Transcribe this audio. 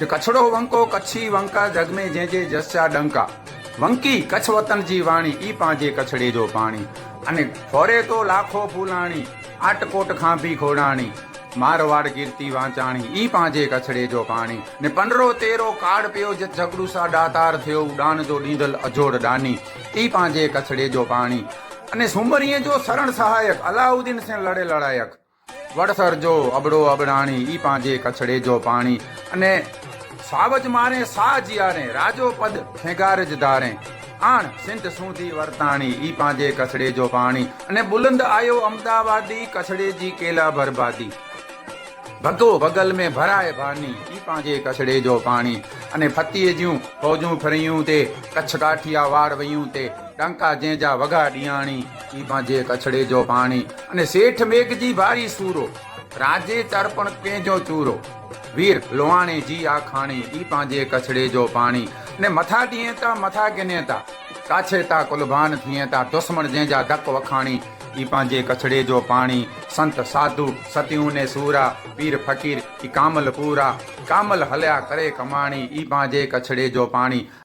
જે કછડો વંકો, કચ્છી વંકા, જગમે જે જે જસ્યા ડંકા. વંકી, કચ્છ વતન જી વાણી, ઈ પાંજે કછડી જો પાણી. અને ફોરે તો લાખો ફૂલાણી આટકોટ ખાંભી ખોડાણી. મારવાડ કીર્તિ વાંચાણી, ઈ પાંજે કછડે જો પાણી. ને પંદરો તેરો કાળ પયો જે ઝઘડું સા દાતાર થયો, ઉડાન જો ડીંદલ અજોડ ડાની. ઈ પાંજે કછડે જો પાણી. અને સુમરીએ જો શરણ સહાયક, અલાઉદ્દીન સે લડે લડાયક. વડસર જો અબડો અબડાણી, ઈ પાંજે કછડે જો પાણી. અને સાવજ મારે સા જીયારે રાજો પદ ફેગાર જ ધારે. આણ સિંધ સુધી વર્તાણી, ઈ પાંજે કછડે જો પાણી. અને બુલંદ આયો અમદાવાદી કછડે જી કેલા બરબાદી ભગો ભગલ में ભરાય ભાની. ઈ પાંજે કછડે જો પાણી. અને ફતીએ જ્યું ફોજું ફરિયું તે કચ્છ કાઠિયા વાડ વયું તે. ટંકા જેજા વગા ડિયાણી ઈ પાંજે કછડે જો પાણી. અને શેઠ મેઘજી ભારી સૂરો. રાજે તર્પણ કેજો ચૂરો. વીર લોહાણે જી આખાણી, ઈ પાંજે કછડે જો પાણી. ને મથા ડિયેતા મથા ગનેતા, કાછે તા કુલભાન થિયેતા દુશ્મન જેજા ધક વખાણી, ઈ પાંજે કછડે જો પાણી, સંત સાધુ સતિયું ને સૂરા, પીર ફકીર, ઈ કામલ પૂરા, કામલ હલ્યા કરે કમાણી, ઈ પાંજે કછડે જો પાણી